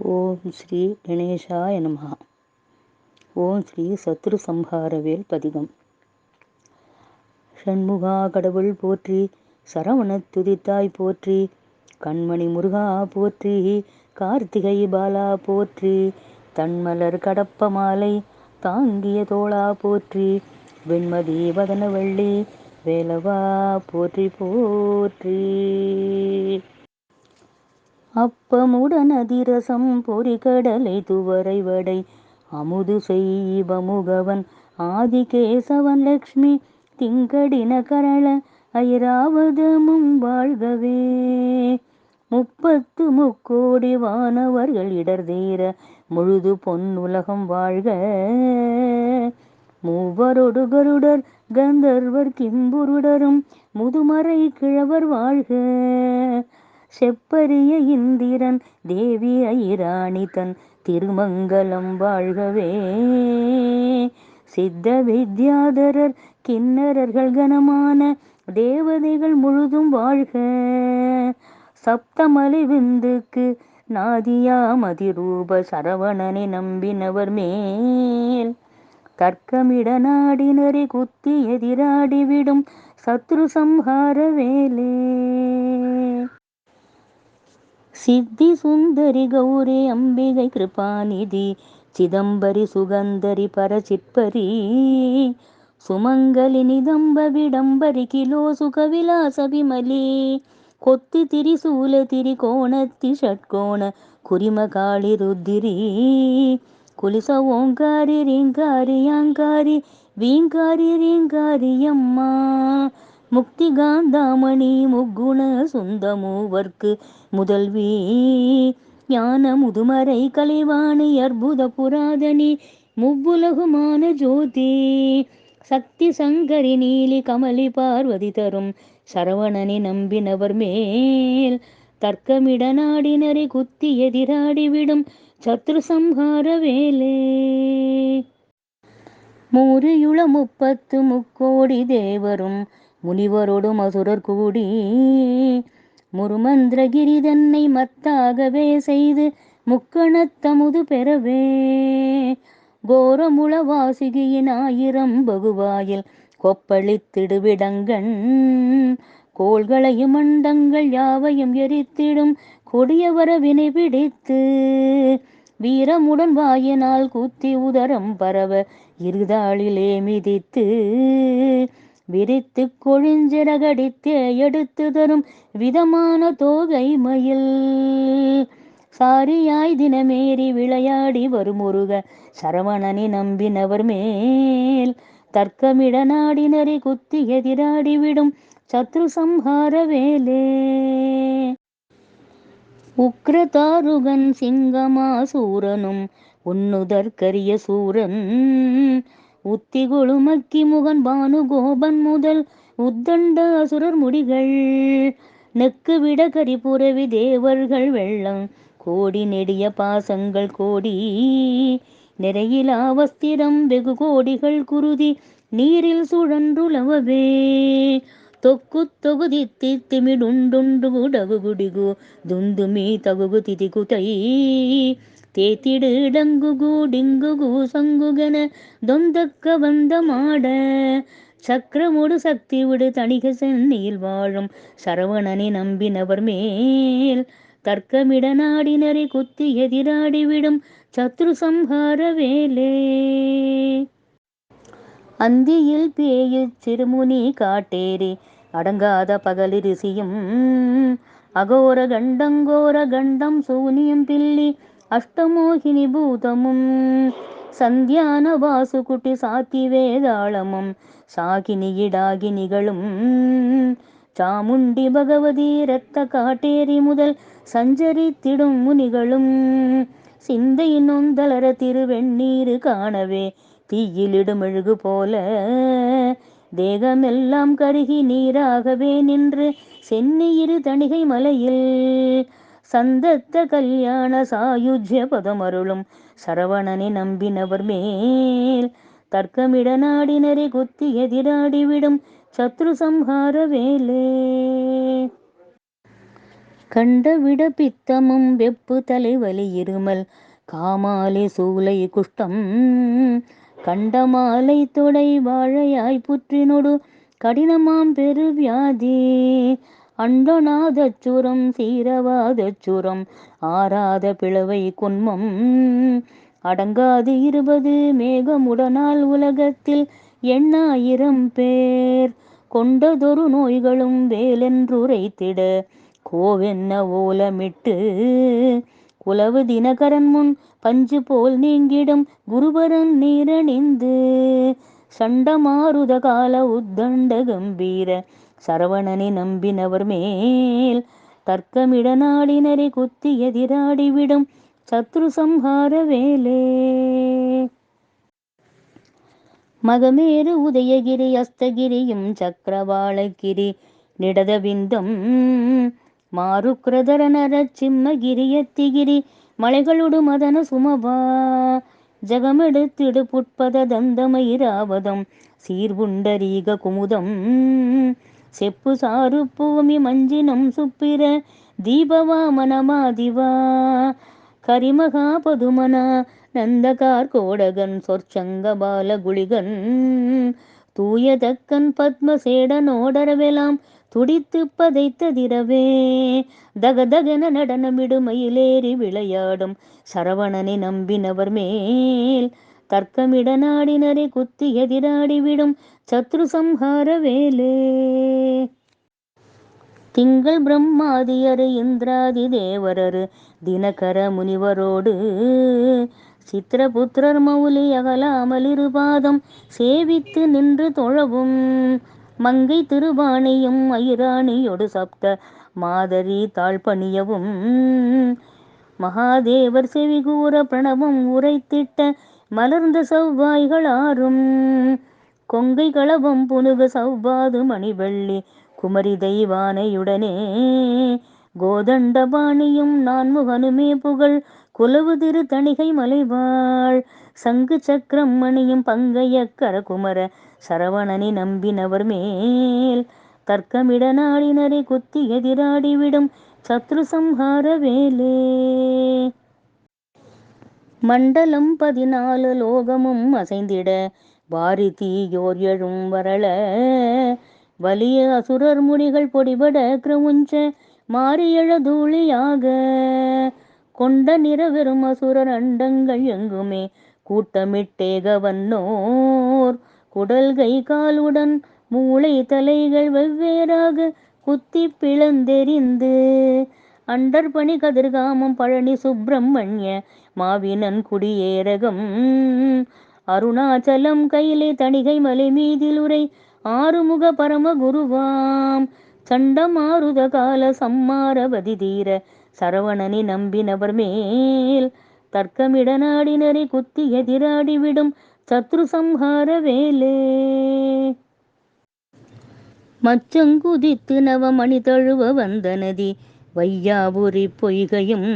ஓம் ஸ்ரீ கணேசாய நமஹ. ஓம் ஸ்ரீ சத்ரு சம்ஹாரவேல் பதிகம். ஷண்முகா கடவுள் போற்றி சரவணத் துதித்தாய் போற்றி கண்மணி முருகா போற்றி கார்த்திகை பாலா போற்றி தன்மலர் கடப்ப மாலை தாங்கிய தோளா போற்றி வெண்மதி வதனவள்ளி வேலவா போற்றி போற்றி. அப்பமுடன் அதிரசம் பொறிகடலை துவரை வடை. அமுது செய்வமுகவன் ஆதிகேசவன் லக்ஷ்மி. திங்கடின கரள ஐராவதமும் வாழ்கவே. முப்பத்து முக்கோடி வானவர்கள் இடர்தீர முழுது பொன்னுலகம் வாழ்க. மூவரொடு கருடர் கந்தர்வர் கிம்புருடரும் முதுமறை கிழவர் வாழ்க. செப்பரிய இந்திரன் தேவி ஐராணி தன் திருமங்கலம் வாழ்கவே. சித்த வித்யாதரர் கிண்ணறர்கள் கனமான தேவதைகள் முழுதும் வாழ்க. சப்தமலை விந்துக்கு நாதியாமதிரூப சரவணனை நம்பினவர் மேல். தர்க்கமிட நாடினரை குத்தி எதிராடிவிடும் சத்ரு சம்ஹார வேலே. சித்தி சுந்தரி கௌரி அம்பிகை கிருபாநிதி சிதம்பரி சுகந்தரி பரசிற்பரி சுமங்கலி நிதம்ப விடம்பரி கிலோ சுகவிலாச விமலி கொத்தி திரிசூல திரிகோணத்தி ஷட்கோண குரிமகாளி ருத்திரி குலிச ஓங்காரி ரீங்காரி யாங்காரி வீங்காரி ரீங்காரி அம்மா முக்தி காந்தாமணி முக்குண சுந்தமூவர்க்கு முதல்வி. ஞான முதுமறை கலைவாணி அற்புத புராதனி முவ்வுலகுமான ஜோதி. சக்தி சங்கரி நீலி கமலி பார்வதி தரும் சரவணனை நம்பினவர் மேல் தர்க்கமிட நாடினரை குத்தி எதிராடிவிடும் சத்ரு சம்ஹார வேலே. மூரியுள முப்பத்து முக்கோடி தேவரும் முனிவரோடும் அசுரர் கூடி முருமந்திரகிரி தன்னை மத்தாகவே செய்து முக்கணத்தமுது பெறவே. கோரமுளவாசிகியின் ஆயிரம் பகுவாயில் கொப்பளித்திடுவிடங்கண் கோள்களையும் மண்டங்கள் யாவையும் எரித்திடும் கொடியவர வினை பிடித்து வீரமுடன் வாயினால் குத்தி உதரம் பரவ இருதாளிலே மிதித்து விரித்து கொழிஞ்சிறகடித்து எடுத்து தரும் விதமான தோகை மயில். சாரியாய் தினமேறி விளையாடி வரும் முருக சரவணனை நம்பினவர் மேல். தர்க்கமிட நாடினரை குத்தி எதிராடி விடும் சத்ரு சம்ஹார வேலே. உக்ரதாருகன் சிங்கமாசூரனும் உன்னுதற்கரிய சூரன் உத்திகுழு மக்கி முகன் பானு கோபன் முதல் உத்தண்ட அசுரர் முடிகள். நெக்கு விட கரிபுரவி தேவர்கள் வெள்ளம். கோடி நெடிய பாசங்கள் கோடி. நிறையிலா வஸ்திரம் வெகு கோடிகள் குருதி. நீரில் சுழன்றுலவவே. தொக்கு தொகுதி தித்திமிடுண்டுண்டு உடவு குடிகு. துந்துமி தகுகு திதிகுதை. தேத்திடு டங்குகு டிங்குகு சங்குகன தொந்தக்க வந்த மாட சக்கரமுடு சக்தி விடு தணிக சென்னியில் வாழும் சரவணனை நம்பினவர் மேல். தர்க்கமிட நாடினரை குத்தி எதிராடிவிடும் சத்ரு சம்ஹார வேலே. அந்தியில் பேயு சிறுமுனி காட்டேரி அடங்காத பகலி ரிசியும் அகோர கண்டங்கோர கண்டம் சூனியம் பில்லி அஷ்டமோகினி பூதமும் சந்தியான வாசுகுட்டி சாத்தி வேதாளமும் சாகினியிடாகினிகளும். சாமுண்டி பகவதி இரத்த காட்டேரி முதல் சஞ்சரித்திடும் முனிகளும் சிந்தை நொந்தளர திருவெண்ணீரு காணவே தீயிலிடும் மெழுகு போல தேகமெல்லாம் கருகி நீராகவே நின்று சென்னியிரு தணிகை மலையில் சந்தத்த கல்யாண சாயுஜ்ய பதமருளும் சரவணனை நம்பினவர் மேல். தர்க்கமிட நாடினரை கொத்தி எதிராடிவிடும் சத்ரு சம்ஹார வேலே. கண்டவிட பித்தமும் வெப்பு தலைவலி இருமல் காமாலை சூளை குஷ்டம். கண்ட மாலை தொடை வாழையாய் புற்றினொடு கடினமாம் பெருவியாதி அண்டநாதச்சுரம் சீரவாதச்சுரம் ஆராத பிளவை குன்மம். அடங்காது இருபது மேகமுடனால் உலகத்தில் எண்ணாயிரம் பேர். கொண்டதொரு நோய்களும் வேலென்றுரைத்திட கோவென்ன ஓலமிட்டு. குலவு தினகரன் முன் பஞ்சு போல் நீங்கிடும் குருபரன் நீரணிந்து. சண்டமாருத கால உத்தண்ட கம்பீர சரவணனை நம்பினவர் மேல் தர்க்கமிட நாடினரை குத்தி எதிராடிவிடும் சத்ரு சம்ஹார வேலே. மகமேறு உதயகிரி அஸ்தகிரியும் சக்கரவாளகிரி நிடத விந்தம் நர சிம்மகிரி எத்திகிரி மலைகளொடு மதன சுமவா ஜகமெடுத்திடு புட்பத தந்தமயிராவதம் சீர்வுண்டரீக குமுதம் செப்பு சாறு பூமி மஞ்சினம் சுப்பிர தீபவாமனமாதிவா கரிமகா பதுமனா நந்தகார் கோடகன் சொற்சங்க பாலகுளிகன். தூயதக்கன் பத்மசேடனோடரவெலாம் துடித்து பதைத்ததிரவே தகதகன நடனமிடுமயிலேறி விளையாடும் சரவணனை நம்பினவர் மேல். தர்க்கமிட நாடினரை குத்தி எதிராடிவிடும் சத்ரு சம்ஹார வேலே. திங்கள் பிரம்மாதியரு இந்திராதி தேவரரு தினகர முனிவரோடு. சித்திரபுத்திரர் மௌலி அகலாமலிரு பாதம் சேவித்து நின்று தொழவும். மங்கை திருவாணியும் ஐராணியொடு சப்த மாதரி தாழ்பணியவும். மகாதேவர் செவிகூற பிரணவம் உரைத்திட்ட மலர்ந்த செவ்வாய்களாரும் கொங்கை களவம் புனுக சவ்வாது மணிவள்ளி குமரி தெய்வானையுடனே. கோதண்டபாணியும் நான் முகனுமே புகழ் குலவு திரு தணிகை மலைவாள் சங்கு சக்கரம் மணியும் பங்கைய கரகுமர சரவணனை நம்பினவர் மேல். தர்க்கமிட நாடினரை குத்தி எதிராடிவிடும் சத்ரு சம்ஹார வேலே. மண்டலம் பதினாலு லோகமும் அசைந்திட வாரி தீயோர் எழும் வரள. வலிய அசுரர் முடிகள் பொடிபட கிரவுஞ்ச மாறியழ தூளியாக. கொண்ட நிறவெறும் அசுரர் அண்டங்கள் எங்குமே கூட்டமிட்டேகவன்னோர் குடல் கை காலுடன் மூளை தலைகள் வெவ்வேறாக குத்தி பிளந்தெறிந்து அண்டர்பணி கதிர்காமம் பழனி சுப்பிரமணிய மாவினன் குடியேரகம் அருணாச்சலம் கையிலே தணிகை மலை மீதில் உரை ஆறுமுக பரம குருவாம் சண்டமாருத கால சம்மாரவதி தீர சரவணனை நம்பினவர் மேல். தர்க்கமிட நாடினரை குத்தி எதிராடிவிடும் சத்ரு சம்ஹார வேலே. மச்சங்குதித்து நவமணி தழுவ வந்த நதி வையாபுரி பொய்கையும்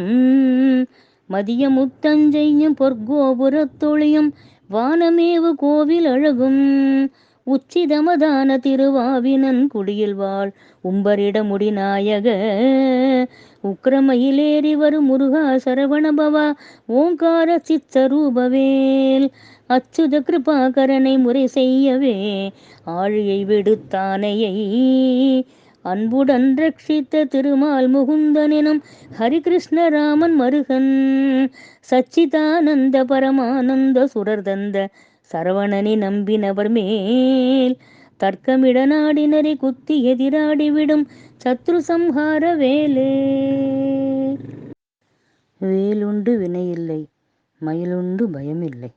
மதிய முத்தஞ்செய்யும் பொற்கோபுரத்தொழியும் வானமேவு கோவில் அழகும். உச்சிதமதான திருவாவினன் குடியில் வாழ். உம்பரிடமுடி நாயக உக்கிரமயிலேறி வரும் முருகா சரவணபவா ஓங்கார சித்தரூபவேல் அச்சுத கிருபாகரனை முறை செய்யவே ஆழியை விடுத்தானையை அன்புடன் ரட்சித்த திருமால் முகுந்தனினும் ஹரிகிருஷ்ணராமன் மருகன். சச்சிதானந்த பரமானந்த சுரர் தந்த சரவணனை நம்பினவர் மேல் தர்க்கமிட நாடினரை குத்தி எதிராடிவிடும் சத்ரு சம்ஹார வேலே. வேலுண்டு வினையில்லை மயிலுண்டு பயமில்லை.